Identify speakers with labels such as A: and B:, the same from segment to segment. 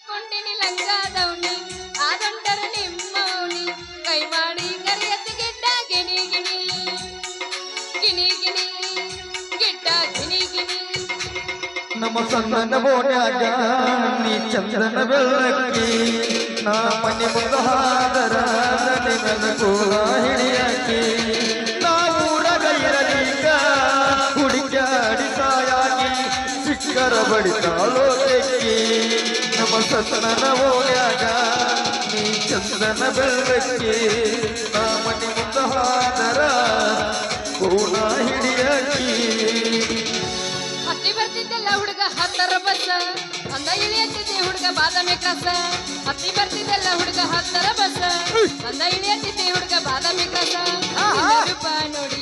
A: ಕೊಂಡಿನಿ ಲಂಗಾದವನಿ ಆದೊಂಟರ ನಿಮ್ಮವನಿ. ಕರಿಯತ್ತ
B: ನಮ್ಮ ನೀ ಚಂದ್ರನ ಬೆಳಕಿ ನಾ ಮನೆ ಮುಂದ ಹಾದರ ನನ್ನ ಹಿಡಿಯಾಕಿ ಸಿಕ್ಕರ ಬಡಿತಾಳೋ ತೆಕ್ಕಿ ನಮ್ಮ ಸತನನ ಬೋನ್ಯಾಗ ನೀ ಚಂದನ ಬೆಳಕಿ ನಾ ಮನೆ ಮುಂದ ಹಾದರ ಕೂಳ ಹಿಡಿಯಾಕಿ.
A: ಹತ್ತಿ ಬರ್ತಿದ್ದಲ್ಲ ಹುಡುಗ ಹತ್ತರ ಬಸ್. ಅಂದ ಇಳಿಯತ್ತಿದ್ದೆ ಹುಡುಗ ಬಾದಾಮಿ ಕಸ ಹತ್ತಿ ಬರ್ತಿದ್ದೆಲ್ಲ ಹುಡುಗ ಹತ್ತರ ಬಸ್. ಅಂದ ಇಳಿಯತ್ತಿದ್ದೆ ಹುಡುಗ ಬಾದಾಮಿ ಕಸ ರೂಪ ನೋಡಿ.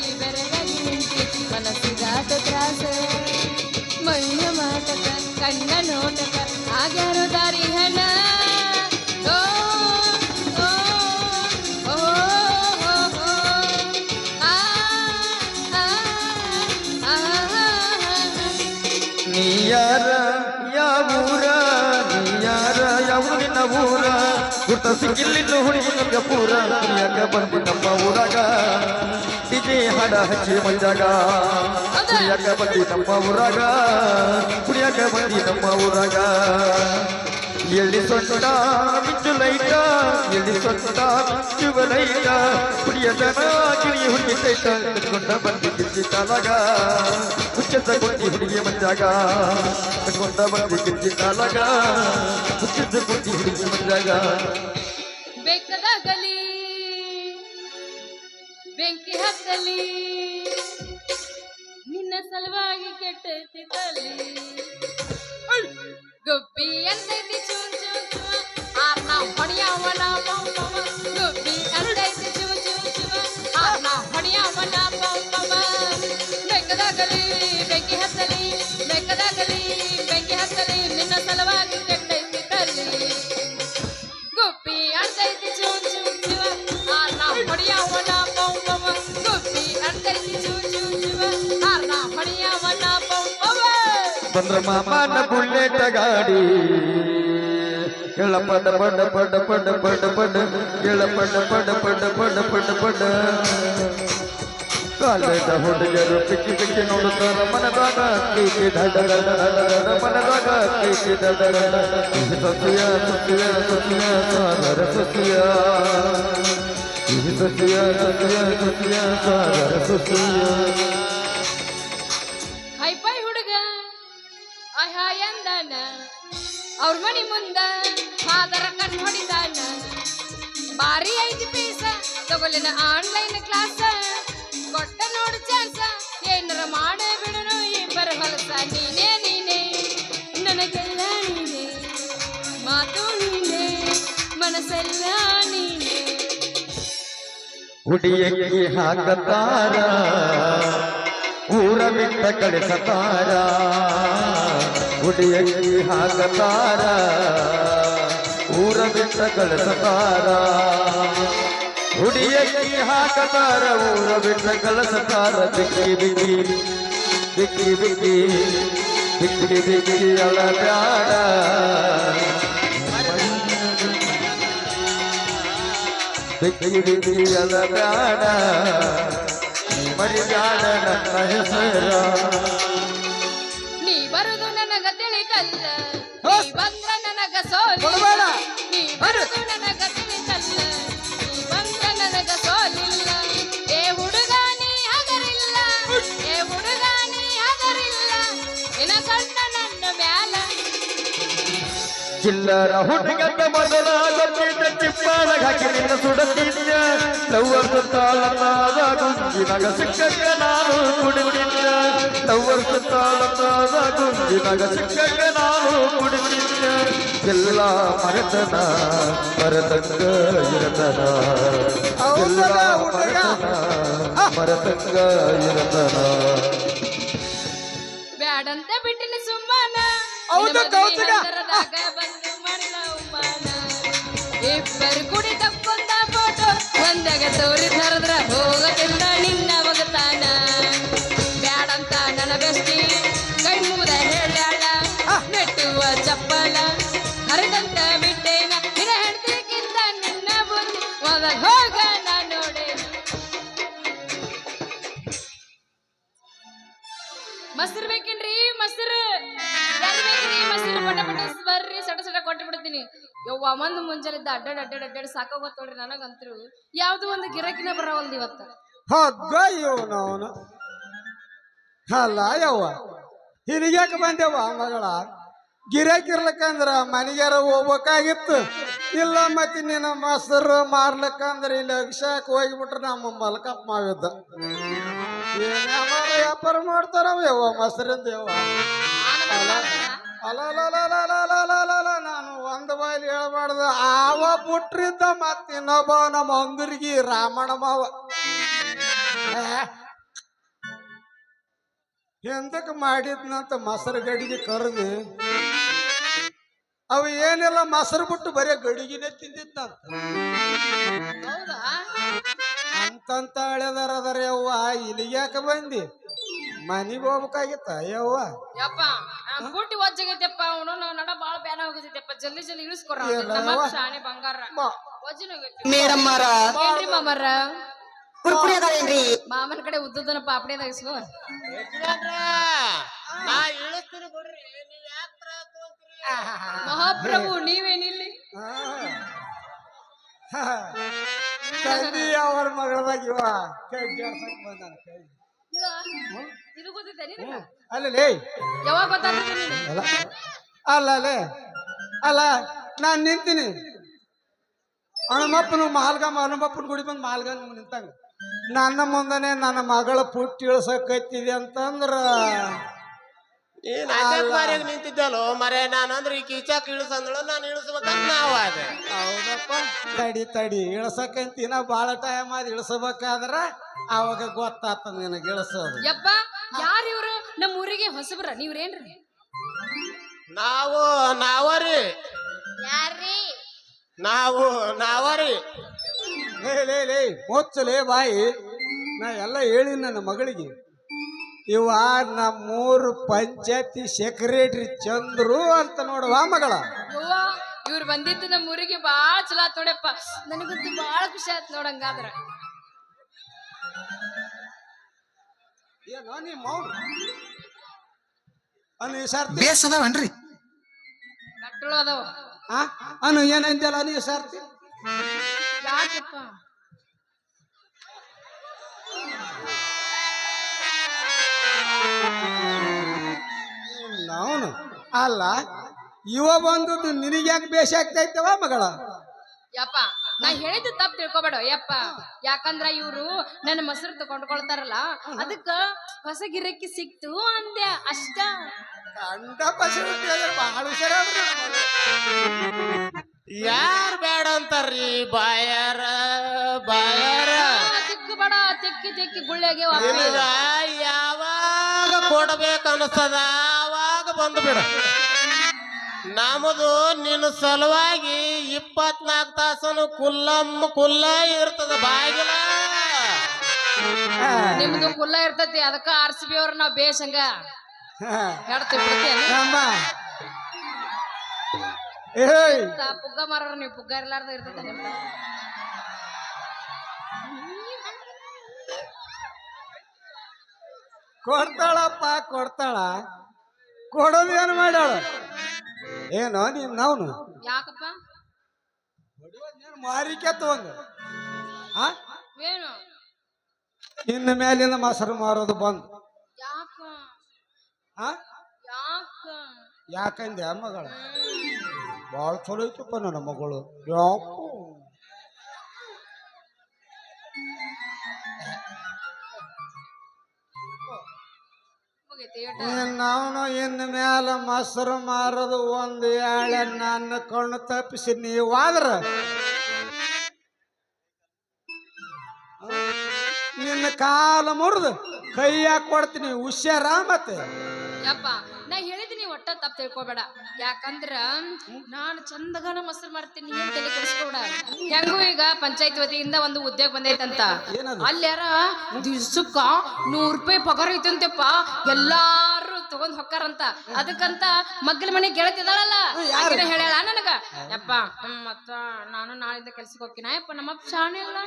B: ಗುರ್ತ ಸಿಕ್ಕಿಲ್ಲಿದ್ದು ಹುಡುಗಿನ ಪೂರ ಯಾಕ ಬಂದಿ ನಮ್ಮ ಊರಾಗ. ಡಿಜೆ ಹಾಡ ಹಚ್ಚಿ ಮಂಜಾಗ ಕುಡಿಯಾಕ ಬಂದಿ ನಮ್ಮ ಊರಾಗ. ಕುಡಿಯಾಕ ಬಂದಿ ನಮ್ಮ ಊರಾಗ. ಎಲ್ಲಿ ಸೊಟ್ಟ ಮಿಂಚು ಲೈಟ ಎಲ್ಲಿ ಸೊಟ್ಟ ಮಿಂಚುವ ಲೈಟ. ಕುಡಿಯದನ ಗಿಳಿ ಹುಡುಗಿ ಸೈಟ ಕಟ್ಕೊಂಡ ಬಂದಿ ಕಿರ್ಚಿ ಕಾಲಾಗ. ಹುಚ್ಚದ ಕುಂತಿ ಹುಡುಗಿ ಮಂಜಾಗ ಕಟ್ಕೊಂಡ ಬಂದಿ ಕಿರ್ಚಿ ಕಾಲಾಗ. ಹುಚ್ಚದ ಕುಂತಿ ಹುಡುಗಿ ಮಂಜಾಗ
A: ಬೆಕ್ಕದಾಗಲಿ, ಬೆಂಕಿ ಹತ್ತಲಿ, ನಿನ್ನ ಸಲುವಾಗಿ ಕೆಟ್ಟೈತಿ ತಲಿ. ಗುಬ್ಬಿ
B: ಮಾಮನ ಬುಲ್ಲೆಟ್ ಗಾಡಿ ಎಳ ಪಡ ಪಡ ಪಡ ಪಡ ಪಡ ಪಡ ಎಳ ಪಡ ಪಡ ಪಡ ಪಡ ಪಡ ಪಡ ಕಾಲೇಜ ಹುಡುಗರು ಪಿಕ್ಕಿ ಪಿಕ್ಕಿ ನೋಡುತ್ತಾರ ಮನದಾಗ ಕೈಕಿ ಧಡ ಧಡ ಧಡ ಧಡ ಮನದಾಗ ಕೈಕಿ ಧಡ ಧಡ ಇದು ಸತ್ಯ ಸತ್ಯ ಸತ್ಯ ಸಾಗರ ಸತ್ಯ ಇದು ಸತ್ಯ ಸತ್ಯ ಸತ್ಯ ಸಾಗರ ಸತ್ಯ
A: ತಗೊಲಿನ ಆನ್ಲೈನ್ ಕ್ಲಾಸ್ ಕೊಟ್ಟ ನೋಡು ಚಾನ್ಸ ಏನಾರ ಮಾಡೇ ಬಿಡನು ಇಬ್ಬರ ಹೊಲಸ ನೀನೇ ನೀನೇ. ನನಗೆಲ್ಲ ನೀನೇ. ಮಾತು ನೀನೇ. ಮನಸ್ಸೆಲ್ಲ ನೀನೇ.
B: ಹುಡಿಯಕ್ಕೆ ಹಾಕತಾರ ಊರ ಬಿಟ್ಟ ಕಳಿಸತಾರ ಹುಡಿಯಕ್ಕೆ ಹಾಕತಾರ ಊರ ಬಿಟ್ಟ ಕಳಿಸತಾರ ಹುಡಿಯಕ್ಕೆ ಹಾಕತಾರ ಊರ ಬಿಟ್ಟ ಕಲಸತಾರ ಬಿಕ್ಕಿ ಬಿಕ್ಕಿ ಬಿಕ್ಕಿ ಬಿಕ್ಕಿ ಬಿಕ್ಕಿ ಬಿಕ್ಕಿ ಅಳ ಬ್ಯಾಡ ಬಿಕ್ಕಿ ಬಿಕ್ಕಿ ಅಳ ಬ್ಯಾಡ ಮರಿಬ್ಯಾಡ ನನ್ನ ಹೆಸರ. ಚಿಲ್ಲರ ಹುಡುಗದ ಮೊದಲ ಗೊತ್ತಿದ್ದ ಚಿಪ್ಪಾಳಗ ಹಾಕಿ ನಿನ್ನ ಸುಡತಿದ್ದ. ಲವ್ವರ್ ಸುತ್ತಾಳನಾದ ಗುಂಜಿನಗ ಸಿಕ್ಕಕ್ಕ ನಾನು ಕುಡಿದಿದ್ದ ಲವ್ವರ್ ಸುತ್ತಾಳನಾದ ಗುಂಜಿನಗ ಸಿಕ್ಕಕ್ಕ ನಾನು ಕುಡಿದಿದ್ದ ಎಲ್ಲ ಮರೆತನ ಮರತಂಗ ಇರತನ. ಎಲ್ಲ ಮರೆತನ ಮರತಂಗ ಇರತನ.
A: ಬ್ಯಾಡಂತ ಬಿಟ್ಟಿನ ಸುಮ್ಮನ.
C: ಹೌದು,
A: ಕೌತುಕ. ತೋಳಿ
C: ಕರೆದ್ರ
A: ಹೋಗಕ್ಕಿಂತ ನಿನ್ನ ಬ್ಯಾಡಂತ ನನ್ನ ಬೆಸ್ತಿ ಕೈ ಮೂದ ಹೇಳ್ಯಾಳ ನೆಟ್ಟುವ ಚಪ್ಪಲ. ಹರಿದಂತ ಬಿಟ್ಟೇನ ನಿನ್ನ ಹೋಗ ನಾನು ನೋಡೆ. ಮೊಸರು ಬೇಕೇನ್ರಿ ಮೊಸರು. ಮೊಸರು? ಪಟ ಪಟ ಬರ್ರಿ ಸಡ ಸಡ ಕೊಟ್ಟು ಬಿಡ್ತೀನಿ ಯವ್ವ, ಮಂದ್ ಮುಂಜಾನಿದ್ದ ಅಡ್ಡಾಡ್ ಅಡ್ಡಾಡ್ ಅಡ್ಡಾಡ್ ಸಾಕಾಗೋತ್ ನೋಡ್ರಿ ನನಗಂತರು. ಯಾವ್ದು ಒಂದು ಗಿರಾಕಿನ ಬರವಲ್ದು ಇವತ್ತ.
C: ಅಲ್ಲ ಯವ್ವ ಹಿರಿಗ್ಯಾಕ ಬಂದೆವ ಮಗಳ. ಗಿರಾಕಿರ್ಲಕ್ಕಂದ್ರ ಮನೆಗಾರ ಹೋಗ್ಬೇಕಾಗಿತ್ತು. ಇಲ್ಲ ಮತ್ತೆ ನಿನ್ನ ಮೊಸರು ಮಾರ್ಲಕ್ಕಂದ್ರ ಇಲ್ಲಿ ಅಕ್ಷಾಕ್ ಹೋಗಿಬಿಟ್ರೆ ನಮ್ಮ ಮಲ್ಕಪ್ಪ ಮಾರು ವ್ಯಾಪಾರ ಮಾಡ್ತಾರವ ಯವ್ವ ಮೊಸರಿಂದ ಯವ್ವ. ಅಲ್ಲ ಅಲ್ಲ ಅಲ್ಲ ಅಲ್ಲ ಅಲ್ಲ ಅಲ್ಲ ಅಲ್ಲ ಹೇಳ್ಬಾರ್ದು. ಆವ ಬಿಟ್ರಿದ್ದ ಮತ್ತಿನ್ನೊಬ್ಬ ನಮ್ಮ ಅಂಗರಿಗೆ ರಾಮಣ ಮಾವ. ಎಂದಕ್ಕೆ ಮಾಡಿದ್ನಂತ ಮೊಸರು ಗಡಿಗೆ ಕರೆದು? ಅವ ಏನೆಲ್ಲ ಮೊಸರು ಬಿಟ್ಟು ಬರೀ ಗಡಿಗಿನೇ ತಿಂದಿತ್ತಂತ
A: ಹೌದಾ?
C: ಅಂತಂತ ಹಳೆದಾರ ಅದಾರ ಯವ್ವ ಇಲ್ಲಿಗೆ ಯಾಕೆ ಬಂದಿ? ಮನೆಗೆ ಹೋಗ್ಬೇಕಾಗಿತ್ತ? ಯವ್ವ?
A: ಬುಟ್ಟಿ ಒಜ್ಜಗೈತೆಪ್ಪ ಅವನು ನಾವು ನಡ ಬಾಳ ಬ್ಯಾನ ಹೋಗತೈತೆಪ್ಪ ಜಲ್ದಿ ಜಲ್ದಿ ಇಳಿಸ್ಕೊರ ನಮ್ಮ. ಶಾಣೆ ಬಂಗಾರ.
C: ಬಾ-
A: ವಜ್ಜನ ಹೋಗೈತಿ
D: ಮೇಡಮ್ ಮಾರ
A: ಏನ್ರಿ ಮಾಮರ?
D: ಕುರ್ಕುರಿ ಅದಾವೇನ್ರಿ?
A: ಮಾಮನ ಕಡೆ ಉದ್ದದನ ಪಾಪಡಿ ಇಸ್ಕೋ
E: ನಾ ಇಳಿಸ್ತೀನಿ ಬಿಡ್ರಿ ನೀವ್ ಯಾಕ್ ತ್ರಾಸ್ ತಗೊಂತೀರಿ?
A: ಮಹಾಪ್ರಭು ನೀವೇನಿಲ್ಲಿ?
C: ತಂದಿ ಅವ್ರ ಮಗಳದಾಗ ಇವ. ಬಂದಾನ ಕೈ.
A: ಇದು- ಇದು ನಿನಗ ಯಾವಾಗ ಗೊತ್ತಾಗ್ತದೆ
C: ಅಲ್ಲ ಅಲ್ಲ. ಅಲ್ಲೇ ಅಲ್ಲ ನಾನು ನಿಂತೀನಿ. ಹಣಮಪ್ಪನು ಮಾಲ್ಗಮ್ಮ ಹಣಮಪ್ಪನ ಗುಡಿ ಬಂದು ಮಾಲ್ಗ ನಿಂತಂಗ ನನ್ನ ಮುಂದನೆ ನನ್ನ ಮಗಳ ಪುಟ್ಟಿ ಇಳ್ಸಕತ್ತಿದೆ ಅಂತಂದ್ರ.
E: ನೀನ್ ಅಡ್ಡಕ್ ಮಾರ್ಯಾಗ ನಿಂತಿದ್ದಲ್ಲೋ ಮರೆ ನಾನು ಅಂದ್ರೆ ಈ ಕಿಚಾಕ್ ಇಳಿಸಂದಳು ನಾನು ಇಳಿಸ್ಬೇಕಂತ ನಾವು ಅದೇ
C: ಹೌದಪ್ಪ. ತಡಿ ತಡಿ. ಇಳ್ಸಕಂತಿನ ಭಾಳ ಟೈಮ್ ಆದ ಇಳಿಸ್ಬೇಕಾದ್ರ ಅವಾಗ ಗೊತ್ತಾತ ನಿನಗೆ ಇಳಿಸೋದು.
A: ಯಪ್ಪ ಊರಿಗೆ ಹೊಸಬ್ರ ನೀವ್ರೇನ್ರಿ?
E: ನಾವು ನಾವರಿ.
A: ಯಾರ್ರಿ?
E: ನಾವು ನಾವರಿ.
C: ಲೇ ಲೇ ಲೇ ಮುಚ್ಚಲೇ ಬಾಯಿ. ನಾ ಎಲ್ಲ ಹೇಳಿ ನನ್ನ ಮಗಳಿಗೆ. ಇವ ನಮ್ಮೂರು ಪಂಚಾಯತಿ ಸೆಕ್ರೆಟರಿ ಚಂದ್ರು ಅಂತ ನೋಡುವ ಮಗಳ.
A: ಇವ್ರು ಬಂದಿದ್ದು ನಮ್ಮ ಊರಿಗೆ ಬಾಳ ಚಲೋ ಆತ್ ನೋಡಪ್ಪ. ನನಗಂತೂ ಬಾಳ ಖುಷಿ ಆಯ್ತು ನೋಡಂಗಾದ್ರ.
C: ಏನೋ ನಿಮ್ಮ ಅನು ಸರ್ತಿ?
D: ಬೇಸ್ ಅದಾವನ್ರಿ?
A: ಕಟ್ಟಳು ಅದಾವ.
C: ಆ? ಅನು ಏನಂತಲ್ಲ ಅನು ಸರ್ತಿ?
A: ಯಾಕಪ್ಪ?
C: ಅವನು? ಅಲ್ಲ ಇವ ಬಂದದ್ದು ನಿನಗ್ಯಾಕೆ ಬೇಷ ಆಗ್ತೈತವ ಮಗಳ?
A: ಯಪ್ಪ ನಾ ಹೇಳಿದ್ದು ತಪ್ಪು ತಿಳ್ಕೊಬೇಡ ಯಪ್ಪ ಯಾಕಂದ್ರ ಇವ್ರು ನನ್ನ ಮೊಸರು ತಗೊಂಡ್ಕೊಳ್ತಾರಲ್ಲ ಅದಕ್ಕ ಹೊಸ ಗಿರಕ್ಕಿ ಸಿಕ್ತು ಅಂದೆ ಅಷ್ಟ.
C: ಕಂಡ ಪಸಿಬಿಟ್ಟು ಬಹಳ ಹುಷಾರ
E: ಯಾರ್ ಬೇಡ ಅಂತಾರ್ರಿ? ಬಾಯಾರ ಬಾಯಾರ.
A: ತಿಕ್ಕು ಬೇಡ ತಿಕ್ಕಿ ತಿಕ್ಕಿ ಗುಳ್ಳೆಗೆ
E: ಯಾವಾಗ ಕೊಡ್ಬೇಕು ಅನಿಸ್ತದ ಆವಾಗ ಬಂದ್ಬಿಡ. ಬಿಡು ನಮ್ಮದು ನಿನ್ನ ಸಲುವಾಗಿ ಇಪ್ಪತ್ನಾಲ್ಕು ತಾಸನು ಕುಲ್ಲಮ್ಮ ಕುಲ್ಲ ಇರ್ತದ ಬಾಗಿಲ.
A: ನಿಮ್ದು ಕುಲ್ಲ ಇರ್ತತಿ ಅದಕ್ಕ ಆರ್ಸಿಬಿ ಸಿ ಬಿ ಅವ್ರ ನಾವ್ ಬೇಷಂಗ. ಹೇಳ್ತೀವಿ ಪುಗ್ಗ ಮಾರೋರು ನೀವು ಪುಗ್ಗ ಇರ್ಲಾರ್ದ ಇರ್ತದ ನಿಮ್ದು?
C: ಕೊಡ್ತಾಳಪ್ಪ ಕೊಡ್ತಾಳ. ಕೊಡೋದು ಏನು ಮಾಡ್ಯಾಳ? ಏನೋ ನೀನ್ ನಾವ್ನು?
A: ಯಾಕಪ್ಪ?
C: ಮಾರಿಕೆ ತಗೊಂಡ? ಆ?
A: ಏನು?
C: ಇನ್ನು ಮೇಲಿನ ಮೊಸರು ಮಾರೋದು ಬಂದ್.
A: ಯಾಕ?
C: ಯಾಕಂದೆ ಮಗಳ? ಭಾಳ ಚಲೋ ಐತಪ್ಪ ನನ್ನ ಮಗಳು. ಯಾಕೋ? ನಾವು ಇನ್ನು ಮ್ಯಾಲ ಮೊಸರು ಮಾರದು ಒಂದು ಏಳೆ ನನ್ನ ಕಣ್ಣು ತಪ್ಪಿಸಿ ನೀವಾದ್ರ? ನಿನ್ನ ಕಾಲ ಮುರಿದು ಕೈಯಾಗ ಕೊಡ್ತೀನಿ ಹುಷಾರ ಮತ್ತೆ.
A: ಯಪ್ಪ. ನಾ ಹೇಳಿದೀನಿ ಒಟ್ಟ ತಪ್ಪು ತಿಳ್ಕೊಬೇಡ. ಯಾಕಂದ್ರ ನಾನು ಚಂದಗನ ಮೊಸರು ಮಾಡ್ತೀನಿ ಏನ್ ತಲೆ ಕೆಡಿಸ್ಕೊಬೇಡ? ಹೆಂಗೂ ಈಗ ಪಂಚಾಯತ್ ವತಿಯಿಂದ ಒಂದು ಉದ್ಯೋಗ ಬಂದೈತಂತ? ಅಲ್ಯಾರ ದಿವ್ಸಕ್ಕ ನೂರ್ ರೂಪಾಯಿ ಪಗಾರ ಐತಂತೆಪ್ಪ ಎಲ್ಲಾರು ತಗೊಂಡ್ ಹೊಕ್ಕಾರಂತ. ಅದಕ್ಕಂತ ಮಗ್ಗಲ ಮನೆ ಗೆಳತಿದಾಳಲ್ಲ ಹೇಳ ಹೇಳ್ಯಾಳ ನನಗ. ಯಪ್ಪ ಮತ್ತ ನಾನು ನಾಳಿಂದ ಕೆಲ್ಸಕ್ಕೆ ಹೋಗ್ತೀನಿ. ಯಪ್ಪ ನಮ್ಮಪ್ಪ ಶಾಣೆ ಇಲ್ಲ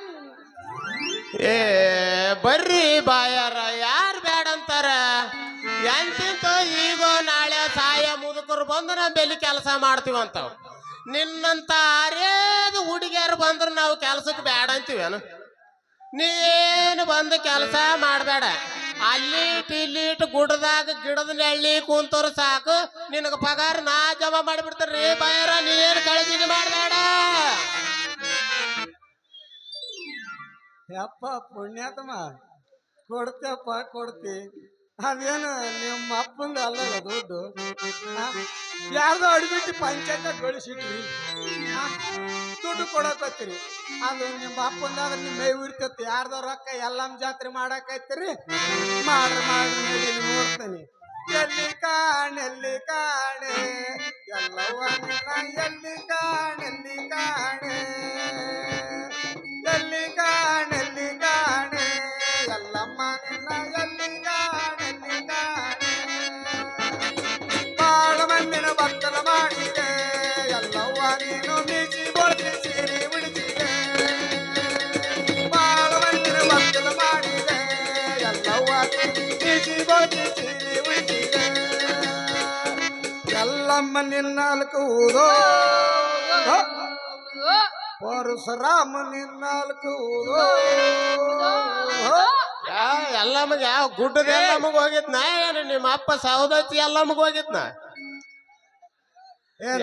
E: ಏ ಬರ್ರಿ ಬಾಯಾರ ಯಾರು ಬೇಡ ಅಂತಾರ ಎಂತಿಂತ ಸಾಯ ಬಂದು ನಾವು ಬೆಲಿ ಕೆಲಸ ಮಾಡ್ತೀವಂತಾವ್ ನಿನ್ನಂತ ಆರೇದು ಹುಡುಗಿಯರು ಬಂದ್ರೆ ನಾವು ಕೆಲಸಕ್ಕೆ ಬೇಡ ಅಂತೀವೇನು? ನೀನು ಬಂದು ಕೆಲಸ ಮಾಡಬೇಡ. ಅಲ್ಲಿ ಇಲ್ಲಿಟ್ಟು ಗುಡ್ಡದಾಗ ಗಿಡದ ನೆಳ್ಳಿ ಕುಂತವ್ರು ಸಾಕು. ನಿನಗೆ ಪಗಾರ ನಾ ಜಮಾ ಮಾಡಿಬಿಡ್ತಾರ್ರಿ ಬೈರ ನೀನು ಕಳಜಿಗೆ ಮಾಡಬೇಡ.
C: ಯಪ್ಪ ಪುಣ್ಯಾತ್ಮ. ಕೊಡ್ತೇಪ್ಪ ಕೊಡ್ತಿ. ಅದೇನು ನಿಮ್ಮ ಅಪ್ಪಂದ ಅಲ್ಲ ದುಡ್ಡು? ಯಾರ್ದೋ ಅಡ್ಬಿಟ್ಟು ಪಂಚಾಯತ ಗಳಿಸಿಟ್ರಿ? ದುಡ್ಡು ಕೊಡಕತ್ತೀರಿ. ಅದು ನಿಮ್ಮ ಅಪ್ಪಂದಾದ್ರೆ ನಿಮ್ಮ ಮೈ ಉರಿತೈತಿ ಯಾರ್ದೋ ರೊಕ್ಕ ಎಲ್ಲಮ್ಮ ಜಾತ್ರೆ ಮಾಡಕೈತಿರಿ ಮಾಡ್ರಿ ಮಾಡ್ರಿ ನೋಡ್ತೀನಿ. ಎಲ್ಲಿ ಕಾಣೆಲ್ಲಿ ಕಾಣೆ? ಎಲ್ಲಿ ಕಾಣ, ಎಲ್ಲಿ ಕಾಣೆಲ್ಲಿ ಕಾಣೆ? ಎಲ್ಲಮ್ಮ ನಿನ್ನಾಲ್ಕು ಊದೋ?
A: ಓ,
C: ಪರಶುರಾಮ ನಿನ್ನಾಲ್ಕು ಊದೋ ಮಗ
E: ಯಾವ ಗುಡ್ಡದೇ ಯಾವ ಗುಡ್ಡದ ನಾ? ಹೋಗಿದ್ನ ಏನು ನಿಮ್ಮ ಅಪ್ಪ ಸೌದತ್ತಿ ಮಗ ಹೋಗಿದ್ನ
C: ನಾ?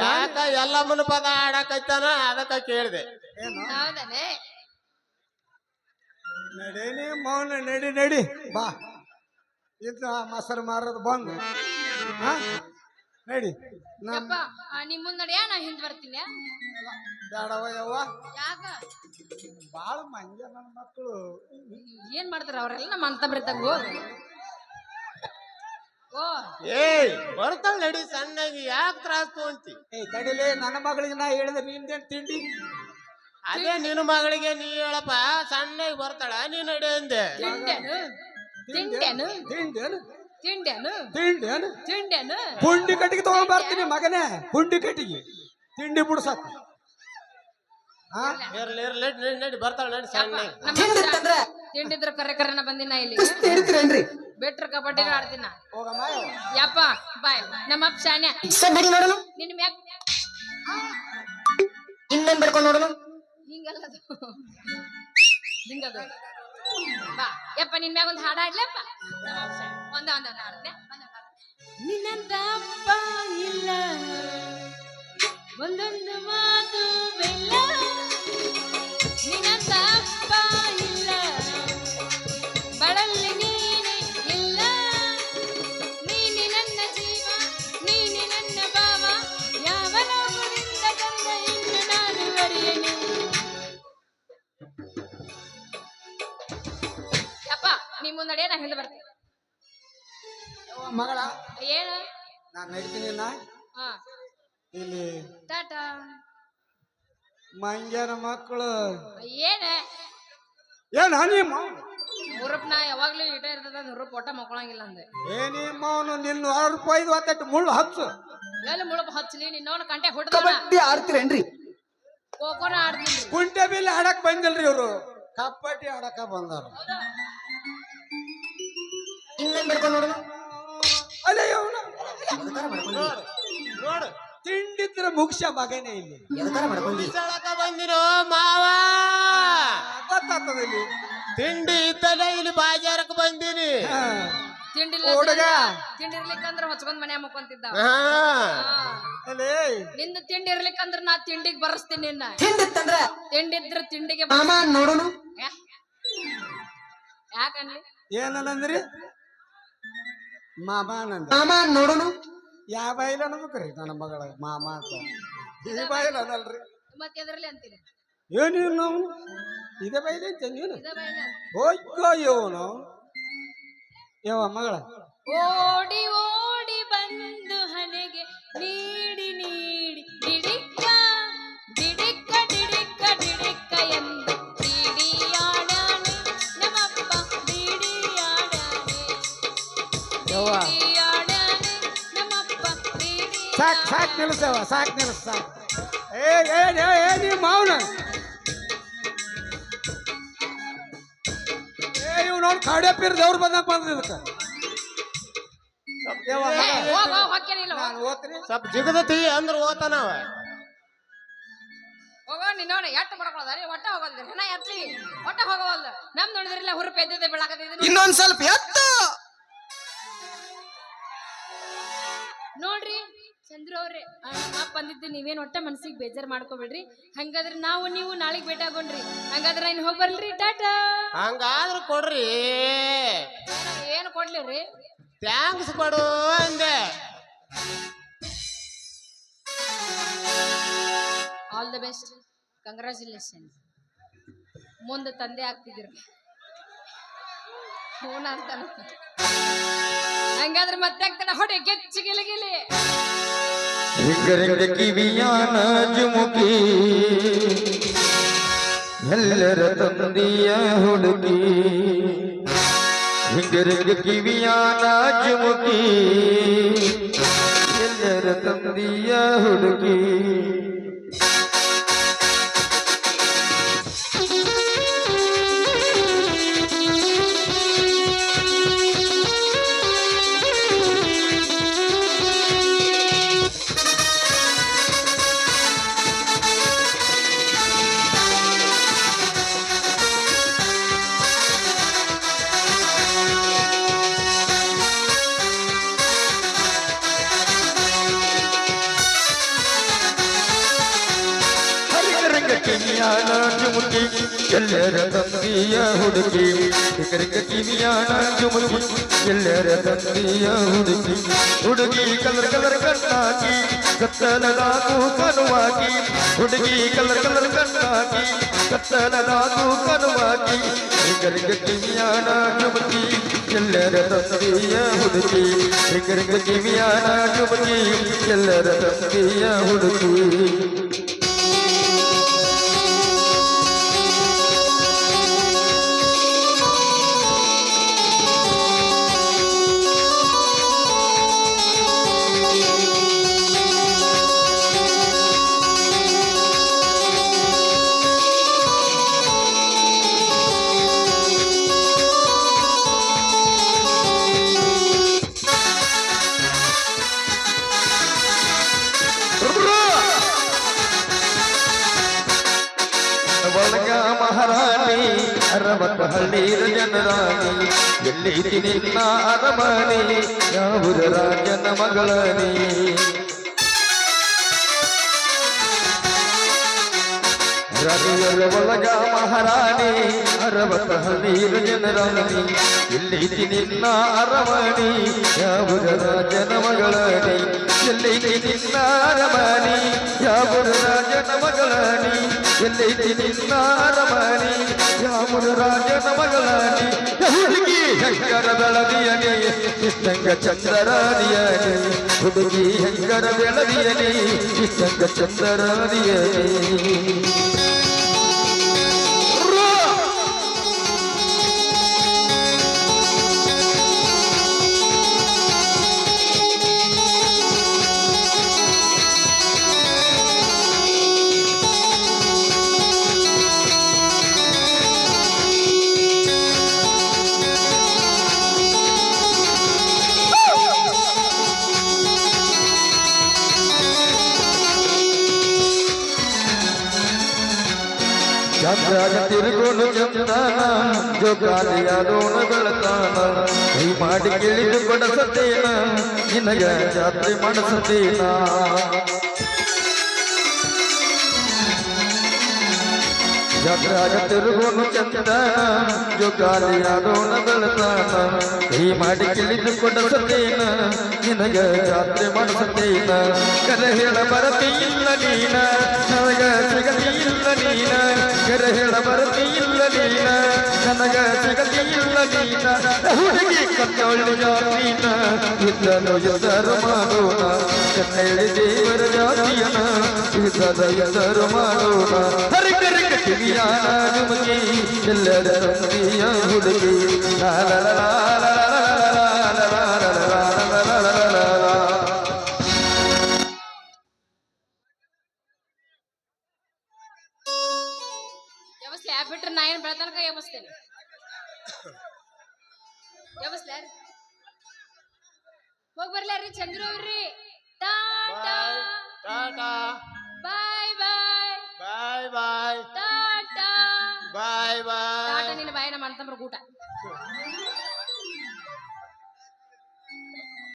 E: ಯಾಕ ಎಲ್ಲಮ್ಮನ ಪದ ಆಡಕೈತಾನ? ಅದಕ್ಕ ಕೇಳಿದೆ.
C: ಏನು?
A: ಹೌದನೇ
C: ನಡೀನಿ ಮೌನ ನಡಿ ನಡಿ. ಬಾ. ಇದ್ದ ಮೊಸರು ಮಾರೋದು ಬಂದು. ಹಾ? ನಡಿ. ನಮ್ಮ
A: ಯಪ್ಪ ಆ, ನಿಮ್ ಮುಂದಡಿಯ ನಡಿಯ ನಾ ಹಿಂದ್ ಬರ್ತೀನಿ
C: ಬೇಡವ ಯವ್ವ.
A: ಯಾಕ?
C: ಬಾಳ ಮಂಜ ನನ್ನ ಮಕ್ಕಳು
A: ಏನ್ ಮಾಡ್ತಾರ ಅವ್ರೆಲ್ಲ ನಮ್ಮ ಅಂತ ಬರ್ತಂಗ ಓ.
E: ಏಯ್ ಬರ್ತಾಳ ನಡಿ ಸಣ್ಣಗೆ ಯಾಕೆ ತ್ರಾಸ್ ತೊಗೊಂತಿ?
C: ಏಯ್ ತಡಿಲೇ ನನ್ನ ಮಗಳಿಗೆ ನಾ ಹೇಳಿದ್ರೆ ನಿಂದೇನ್ ತಿಂಡಿ?
E: ಅದೇ ನಿನ್ನ ಮಗಳಿಗೆ ನೀ ಹೇಳಪ್ಪ ಸಣ್ಣಗೆ ಬರ್ತಾಳ ನೀ ನಡಿ ಅಂದೆ.
A: ತಿಂಡೇನು ತಿಂಡೇನು
C: ತಿಂಡೇನು
A: ತಿಂಡ್ಯಾನು?
C: ತಿಂಡೇನು ಪುಂಡಿ ಕಟ್ಟಿಗೆ ತಗೊಂಡ್ ಬರ್ತೀನಿ ಮಗನೇ ಪುಂಡಿ ಕಟ್ಟಿಗೆ. ತಿಂಡಿ ಬಿಡ್ಸಕ್ ಹಾ
E: ಇರ್ಲಿ ಇರ್ಲಿ ನಡಿ ಬರ್ತಾಳ
A: ತಿಂಡಿದ್ರ ಕರೆ ಕರೆನ ಬಂದಿನ ಇಲ್ಲಿ. ಬಿಟ್ರ ಕಬಡ್ಡಿ ಆಡ್ತೀನ.
C: ಹೋಗಮ್ಮ.
A: ಯಪ್ಪ ಬಾಯ್. ನಮ್ಮ ಅಪ್ಪ ಶಾನ್ಯ
D: ನೋಡೋಣ
A: ನಿನ್ ಮ್ಯಾಕ್
D: ಇನ್ನೊಂದ್ ಬರ್ಕೊಂಡ್ ನೋಡೋಣ
A: ಹಿಂಗಲ್ಲದು ಹಿಂಗದು. ಬಾ. ಯಪ್ಪ ನಿನ್ ಮ್ಯಾಗ ಒಂದು ಹಾಡ ಆಡ್ಲಪ್ಪ ನಮ್ಮ ಅಪ್ಪ ಶಾನ್ಯ. ಒಂದ ಅಪ್ಪ ಇಲ್ಲ. ಒಂದೊಂದು ಮಾತು ಬೆಲ್ಲ. ನಿನ್ನಂತ ಇಲ್ಲ. ಬಳಲ್ಲಿ ನೀನೆ ಇಲ್ಲ. ನೀನೆ ನನ್ನ ಜೀವ, ನೀನೆ ನನ್ನ ಯಾವ ಲೋಕದಿಂದ ತಂದ ಇನ್ನು ನಾನು ಬರೆಯನು ಯಪ್ಪ, ನೀ ನಾ ಹಿಂದೆ ಬರ್ತೀನಿ.
C: ಮಗಳ?
A: ಏನು?
C: ನಾನು ನಡೀತೀನಿ ನಾ
A: ಹಾ.
C: ಇಲ್ಲಿ
A: ಟಾಟಾ.
C: ಮಂಜನ ಮಕ್ಕಳು.
A: ಏನು?
C: ಏನ ನಿಮ್ಮ
A: ನೂರಪ್ಪ ನಾ ಯಾವಾಗ್ಲೂ ಇಟ ಇರ್ತದ ನೂರಪ್ಪ ಒಟ್ಟ ಮಕ್ಕೊಳಂಗಿಲ್ಲ ಅಂದೆ.
C: ಏನಿ ನಿಮ್ಮವನು ನಿನ್ನ ಆರು ರೂಪಾಯಿ ಒತ್ತಟ್ಟು ಮುಳ್ಳು ಹಚ್ಚು.
A: ಎಲ್ಲಿ ಮುಳಪ ಹಚ್ಚಲಿ ನಿನ್ನವನ ಕಂಟೆ ಹೊಡೆದ
D: ಕಬಡ್ಡಿ ಆಡ್ತೀರೇನ್ರಿ
A: ಖೋಖೋನ ಆಡ್ತೀನಿ.
C: ಕುಂಟೆ ಬಿಲ್ ಆಡಕ್ ಬಂದಿಲ್ರಿ ಇವರು. ಕಬಡ್ಡಿ ಆಡಕ ಬಂದಾರ.
D: ಇನ್ನೊಂದ್ ಬರ್ಕೊಂಡ್ ನೋಡೋಣ
C: ಅಲ್ಲೇ ಇವನು
D: ಎದಕಾರ ಮಾಡ್ಕೊಂಡಿ
E: ನೋಡು.
C: ತಿಂಡಿದ್ರ ಮುಕ್ಷ ಮಗನೇ ಇಲ್ಲಿ.
D: ಎದಕಾರ ಮಾಡ್ಕೊಂಡಿ
E: ಸಳಕ ಬಂದಿರೋ ಮಾವಾ.
C: ಗೊತ್ತಾಗ್ತದ ಇಲ್ಲಿ
E: ತಿಂಡಿ ಇದ್ದಲೇ ಇಲ್ಲಿ ಬಾಜಾರಕ್ಕೆ ಬಂದೀನಿ.
C: ಹುಡುಗ.
A: ತಿಂಡಿ ಇರ್ಲಿಕ್ಕಂದ್ರ ಹೊಚ್ಕೊಂಡ್ ಮನೆ ಮುಕ್ಕೊಂತಿದ್ದ.
E: ಹಾ.
A: ನಿಂದ ತಿಂಡಿ ಇರ್ಲಿಕ್ಕಂದ್ರ ನಾ ತಿಂಡಿಗೆ ಬರ್ಸ್ತೀನಿ ನಿನ್ನ.
D: ತಿಂದಿತ್ತಂದ್ರ
A: ತಿಂಡಿದ್ರ ತಿಂಡಿಗೆ
D: ಮಾಮ ನೋಡೋಣ
A: ಯಾ- ಯಾಕನ್ಲಿ?
C: ಏನಂದ್ರಿ? ಮಾಮ ನಂದ.
D: ಮಾಮ ನೋಡೋಣ
C: ಯಾವ ಬಾಯಿಲ ಅನ್ಬೇಕ್ರಿ ನನ್ನ ಮಗಳ ಮಾಮ ಅಂತ. ಈ ಬಾಯಿಲ ಅದಲ್ರಿ.
A: ಮತ್ತೆ ಎದ್ರಲ್ಲಿ ಅಂತೀನಿ
C: ನಾವು ಇದೇ ಬಾಯಿಲೆ ಅಂತ ನೀನು
A: ಇದ ಬೈಲ
C: ಹೋಯ್ಕೋ ಇವನು ಯಾವ ಮಗಳ.
A: ಓಡಿ ಓಡಿ.
C: ಸಾಕ್ ನಿಲ್ಸವ ಸಾಕ್ ನಿಲ್ಸ. ಸಾಕ್ ಏ ಏ ಏ ಏ ನೀ ಮಾವನ. ಏ ಇವ್ ನೋಡಿ ಕಾಡ್ಯಪ್ಪಿರ್ ದೇವ್ರ ಬಂದಂಗ ಬಂದಿದ್ದಕ್ಕ ನಾನು ಓದ್ತೀನಿ.
E: ಸ್ವಲ್ಪ ಜಿಗದತಿ ಅಂದ್ರ ಓತಾನವ
A: ಹೋಗೋ ನಿನ್ನವನ ಎಟ್ಟು ಬಡ್ಕೊಳ್ಳೋದ ಒಟ್ಟ ಹೋಗಲ್ಲ ಹೆಣ ಎತ್ಲಿ. ಒಟ್ಟ ಹೋಗವಲ್ಲ ನಮ್ ನೋಡಿದ್ರಿಲ್ಲ ಹುರುಪ ಎದ್ದಿದ್ದೆ ಬೀಳಾಕತ್ತಿದ್ರು
D: ಇನ್ನೊಂದ್ ಸ್ವಲ್ಪ ಎತ್ತು.
A: ನೋಡ್ರಿ ಚಂದ್ರು ಅವ್ರೆ ಅಪ್ಪ ಬಂದಿದ್ದು ನೀವೇನ್ ಒಟ್ಟ ಮನ್ಸಿಗೆ ಬೇಜಾರ್ ಮಾಡ್ಕೋಬೇಡ್ರಿ. ಹಂಗಾದ್ರೆ ನಾವು ನೀವು ನಾಳೆಗ್ ಭೇಟಿ ಆಗೋಣ್ರಿ ಹಂಗಾದ್ರೆ ಇನ್ ಹೋಗಿ ಬರ್ಲ್ರಿ ಟಾಟಾ!
E: ಹಂಗಾದ್ರೆ ಕೊಡ್ರಿ.
A: ಏನು ಕೊಡ್ಲಿರಿ?
E: ಥ್ಯಾಂಕ್ಸ್ ಕೊಡು ಅಂದೆ.
A: ಆಲ್ ದ ಬೆಸ್ಟ್ ಕಂಗ್ರ್ಯಾಚುಲೇಷನ್ ಮುಂದೆ ತಂದೆ ಆಗ್ತಿದ್ದೀರಿ. ಹೂನ ಅಂತ ಹಂಗಾದ್ರೆ ಮತ್ತೆ ಆಗ್ತಾನೆ ಹೊಡೆ ಗೆಚ್ಚಿ
B: ಗಿಲಿ. ഹിഗരംഗ കിവിയാന ജുമുക്കി നെല്ലര തന്തിയ ഹുടുക്കി ഹിഗരംഗ കിവിയാന ജുമുക്കി നെല്ലര തന്തിയ ഹുടുക്കി മുട്ടി ಎಲ್ಲರ ತಂದೆಯ ಹುಡುಗಿ ಕರಿಕ ಕಿವಿಯಾಣ ಜುಮುರುಗಿ ಎಲ್ಲರ ತಂದೆಯ ಹುಡುಗಿ ಹುಡುಗಿ ಕಲರ್ ಕಲರ್ ಕಣ್ಣಾಕಿ ಕತ್ತಲ ನಾಕು ಕನುವಾಗಿ ಹುಡುಗಿ ಕಲರ್ ಕಲರ್ ಕಣ್ಣಾಕಿ ಕತ್ತಲ ನಾಕು ಕನುವಾಗಿ ಕರಿಕ ಕಿವಿಯಾಣ ಜುಮುರುಗಿ ಎಲ್ಲರ ತಂದೆಯ ಹುಡುಗಿ ಕರಿಕ ಕಿವಿಯಾಣ ಜುಮುರುಗಿ ಎಲ್ಲರ ತಂದೆಯ ಹುಡುಗಿ ಎಲ್ಲೈತಿ ನಿನ್ನ ಅರಮನೆ ಯಾವುರ ರಾಜನ ಮಗಳನಿ ರವಿಯೊಳ ಒಳಗ ಮಹಾರಾಣಿ ಅರವತ ಹದಿರು ಜನರಾಣಿ ಇಲ್ಲಿ ನಿನ್ನ ಅರವಣಿ ಯಾವುದ ರಾಜನ ಮಗಳಣಿ ಇಲ್ಲಿ ನಿನ್ನ ಅರಮಣಿ ಯಾವುದ ರಾಜನ ಮಗಳಣಿ ಇಲ್ಲಿ ನಿನ್ನ ಅರಮಣಿ ಯಾವುದ ರಾಜನ ಮಗಳಣಿ ಹುಡುಗಿ ಶಂಕರ ಬೆಳದಿಯನಿ ಕೃಷ್ಣಂಗ ಚಂದ್ರರಾದಿಯನಿ ಹುಡುಗಿ ಶಂಕರ ಬೆಳದಿಯನಿ ಕೃಷ್ಣಂಗ ಚಂದ್ರರಾದಿಯನಿ ತಿರುಗೋನು ಚಂದನ ಜೋಗಾಲಿಯಾಡೋಣ ಬೆಳತಾನ. ಕೈ ಮಾಡಿ ಕೇಳಿದು ಬಡಸತೇನ ನಿನಗ ಜಾತ್ರೆ ಮಾಡಿಸತೇನ ಜಾತ್ರಾಗ ತಿರುಗೋನು ಚಂದ ಜೋಗಾಲಿಯಾಡೋಣ ಬೆಳತಾನ ಕೈ ಮಾಡಿ ಕೇಳಿದು ಕೊಡಸತೇನ ನಿನಗ ಜಾತ್ರೆ ಮಾಡಿಸತೇನ ಕರೆ ಹೇಳ ಬರತಿ ಇಲ್ಲ ನೀನ, ನನಗ ಸಿಗತಿಲ್ಲ ನೀನ. ಕರೆ ಹೇಳ ಬರತಿ ಇಲ್ಲ ನೀನ, ನನಗ ಸಿಗತಿಲ್ಲ ನೀನ. ಹುಡುಗಿ ಕನ್ನೊಳ್ಳಿ ಜಾತಿನ ಇದ್ದನು ಎದರು ಮಾಡೋಣ. ಕನ್ನಡಿ ದೇವರ ಜಾತಿಯನ ಇದ್ದದ ಎದರು ಮಾಡೋಣ. ಹರಿಕರಿಕ ಹುಡುಗಿ
A: ಹುಡುಗಿ